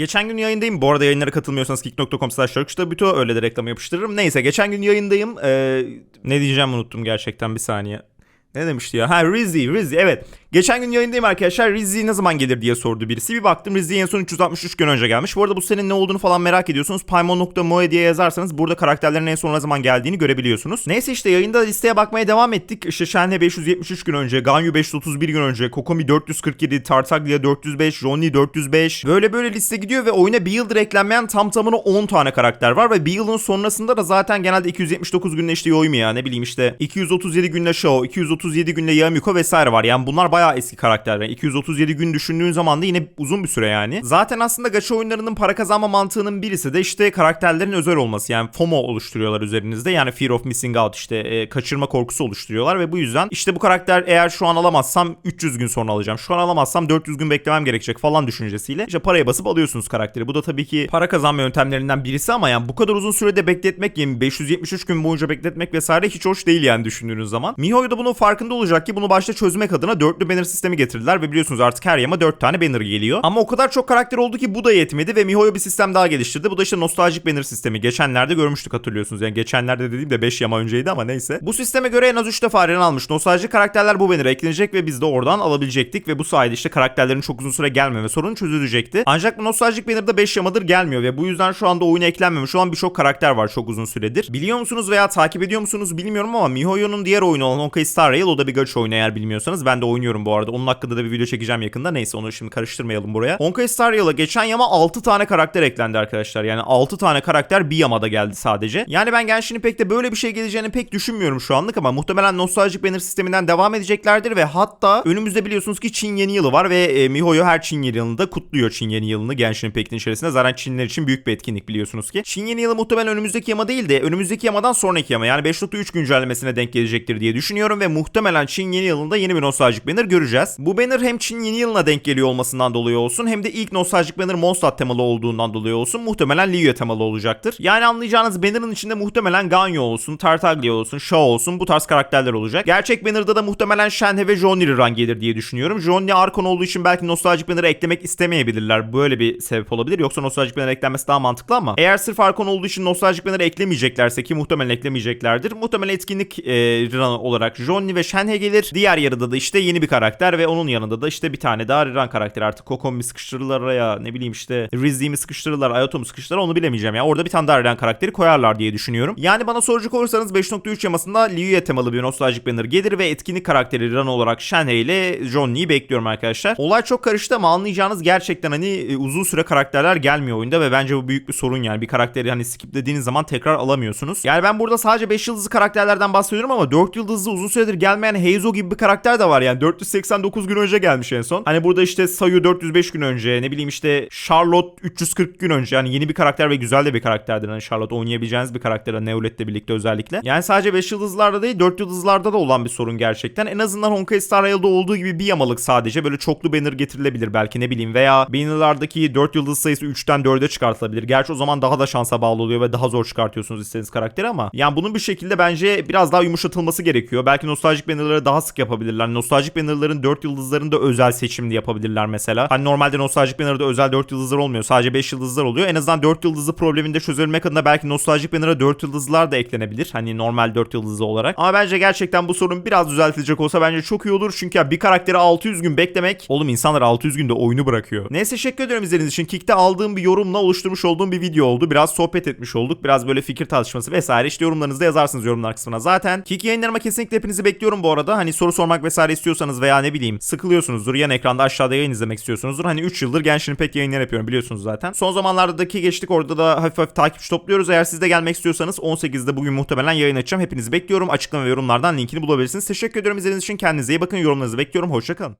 Geçen gün yayındayım. Bu arada yayınlara katılmıyorsanız kick.com slash öyle de reklamı yapıştırırım. Neyse geçen gün yayındayım. Ee, ne diyeceğim unuttum gerçekten bir saniye. Ne demişti ya? Ha Rizzi, Rizzi evet. Geçen gün yayındayım arkadaşlar. Rizzi ne zaman gelir diye sordu birisi. Bir baktım Rizzi en son 363 gün önce gelmiş. Bu arada bu senin ne olduğunu falan merak ediyorsunuz. Paimon.moe diye yazarsanız burada karakterlerin en son ne zaman geldiğini görebiliyorsunuz. Neyse işte yayında listeye bakmaya devam ettik. İşte Shenhe 573 gün önce, Ganyu 531 gün önce, Kokomi 447, Tartaglia 405, Johnny 405. Böyle böyle liste gidiyor ve oyuna bir yıldır eklenmeyen tam tamına 10 tane karakter var ve bir yılın sonrasında da zaten genelde 279 günle işte Yoimi ya ne bileyim işte 237 günle Shao, 237 günle Yamiko vesaire var. Yani bunlar bayağı eski karakterler. 237 gün düşündüğün zaman da yine uzun bir süre yani. Zaten aslında gacha oyunlarının para kazanma mantığının birisi de işte karakterlerin özel olması. Yani FOMO oluşturuyorlar üzerinizde. Yani Fear of Missing Out işte e, kaçırma korkusu oluşturuyorlar ve bu yüzden işte bu karakter eğer şu an alamazsam 300 gün sonra alacağım. Şu an alamazsam 400 gün beklemem gerekecek falan düşüncesiyle işte paraya basıp alıyorsunuz karakteri. Bu da tabii ki para kazanma yöntemlerinden birisi ama yani bu kadar uzun sürede bekletmek yani 573 gün boyunca bekletmek vesaire hiç hoş değil yani düşündüğünüz zaman. Mihoyo da bunun farkında olacak ki bunu başta çözmek adına dörtlü banner sistemi getirdiler ve biliyorsunuz artık her yama 4 tane banner geliyor. Ama o kadar çok karakter oldu ki bu da yetmedi ve Mihoyo bir sistem daha geliştirdi. Bu da işte nostaljik banner sistemi. Geçenlerde görmüştük hatırlıyorsunuz. Yani geçenlerde dediğim de 5 yama önceydi ama neyse. Bu sisteme göre en az 3 defa arena almış nostaljik karakterler bu banner'a eklenecek ve biz de oradan alabilecektik ve bu sayede işte karakterlerin çok uzun süre gelmeme sorunu çözülecekti. Ancak bu nostaljik banner'da 5 yamadır gelmiyor ve bu yüzden şu anda oyuna eklenmemiş olan birçok karakter var çok uzun süredir. Biliyor musunuz veya takip ediyor musunuz bilmiyorum ama Mihoyo'nun diğer oyunu olan Honkai Star o da bir gacha oyunu eğer bilmiyorsanız. Ben de oynuyorum bu arada. Onun hakkında da bir video çekeceğim yakında. Neyse onu şimdi karıştırmayalım buraya. Honkai Star Rail'a geçen yama 6 tane karakter eklendi arkadaşlar. Yani 6 tane karakter bir yamada geldi sadece. Yani ben Genshin Impact'te böyle bir şey geleceğini pek düşünmüyorum şu anlık ama muhtemelen nostaljik banner sisteminden devam edeceklerdir ve hatta önümüzde biliyorsunuz ki Çin yeni yılı var ve e, Mihoyo her Çin yeni yılında kutluyor Çin yeni yılını Genshin Impact'in içerisinde. Zaten Çinliler için büyük bir etkinlik biliyorsunuz ki. Çin yeni yılı muhtemelen önümüzdeki yama değil de önümüzdeki yamadan sonraki yama yani 5.3 güncellemesine denk gelecektir diye düşünüyorum ve muhtemelen Çin yeni yılında yeni bir nostaljik banner göreceğiz. Bu banner hem Çin yeni yılına denk geliyor olmasından dolayı olsun hem de ilk nostaljik banner Mondstadt temalı olduğundan dolayı olsun muhtemelen Liyue temalı olacaktır. Yani anlayacağınız banner'ın içinde muhtemelen Ganyu olsun, Tartaglia olsun, Shao olsun bu tarz karakterler olacak. Gerçek banner'da da muhtemelen Shenhe ve Johnny run gelir diye düşünüyorum. Johnny Arkon olduğu için belki nostaljik banner'ı eklemek istemeyebilirler. Böyle bir sebep olabilir. Yoksa nostaljik banner eklenmesi daha mantıklı ama eğer sırf Arkon olduğu için nostaljik banner'ı eklemeyeceklerse ki muhtemelen eklemeyeceklerdir. Muhtemelen etkinlik e, olarak Johnny ve Shenhe gelir. Diğer yarıda da işte yeni bir karakter ve onun yanında da işte bir tane daha run karakteri artık Kokon mi sıkıştırırlar araya ne bileyim işte Rizzi mi sıkıştırırlar Ayato mu sıkıştırırlar onu bilemeyeceğim ya. Orada bir tane daha run karakteri koyarlar diye düşünüyorum. Yani bana soracak olursanız 5.3 yamasında Liyue temalı bir nostaljik banner gelir ve etkinlik karakteri run olarak Shenhe ile Johnny'yi bekliyorum arkadaşlar. Olay çok karıştı ama anlayacağınız gerçekten hani e, uzun süre karakterler gelmiyor oyunda ve bence bu büyük bir sorun yani. Bir karakteri hani skiplediğiniz zaman tekrar alamıyorsunuz. Yani ben burada sadece 5 yıldızlı karakterlerden bahsediyorum ama 4 yıldızlı uzun süredir gelmeyen Heizo gibi bir karakter de var yani. 489 gün önce gelmiş en son. Hani burada işte Sayu 405 gün önce ne bileyim işte Charlotte 340 gün önce yani yeni bir karakter ve güzel de bir karakterdir. Hani Charlotte oynayabileceğiniz bir karakter Neulet'le birlikte özellikle. Yani sadece 5 yıldızlarda değil 4 yıldızlarda da olan bir sorun gerçekten. En azından Honkai Star Rail'da olduğu gibi bir yamalık sadece böyle çoklu banner getirilebilir belki ne bileyim veya bannerlardaki 4 yıldız sayısı 3'ten 4'e çıkartılabilir. Gerçi o zaman daha da şansa bağlı oluyor ve daha zor çıkartıyorsunuz istediğiniz karakteri ama yani bunun bir şekilde bence biraz daha yumuşatılması gerekiyor. Belki nostaljik bannerları daha sık yapabilirler. Nostaljik bannerların 4 yıldızlarını da özel seçimli yapabilirler mesela. Hani normalde nostaljik banner'da özel 4 yıldızlar olmuyor. Sadece 5 yıldızlar oluyor. En azından 4 yıldızlı probleminde çözülmek adına belki nostaljik banner'a 4 yıldızlar da eklenebilir. Hani normal 4 yıldızlı olarak. Ama bence gerçekten bu sorun biraz düzeltilecek olsa bence çok iyi olur. Çünkü ya bir karakteri 600 gün beklemek oğlum insanlar 600 günde oyunu bırakıyor. Neyse teşekkür ediyorum izlediğiniz için. Kick'te aldığım bir yorumla oluşturmuş olduğum bir video oldu. Biraz sohbet etmiş olduk. Biraz böyle fikir tartışması vesaire. İşte yorumlarınızı da yazarsınız yorumlar kısmına. Zaten Kick yayınlarıma kesinlikle hepinizi bekliyorum bu arada. Hani soru sormak vesaire istiyorsanız veya ne bileyim sıkılıyorsunuzdur. Yan ekranda aşağıda yayın izlemek istiyorsunuzdur. Hani 3 yıldır Genshin Impact yayınlar yapıyorum biliyorsunuz zaten. Son zamanlardaki geçtik orada da hafif hafif takipçi topluyoruz. Eğer siz de gelmek istiyorsanız 18'de bugün muhtemelen yayın açacağım. Hepinizi bekliyorum. Açıklama ve yorumlardan linkini bulabilirsiniz. Teşekkür ediyorum izlediğiniz için. Kendinize iyi bakın. Yorumlarınızı bekliyorum. Hoşçakalın.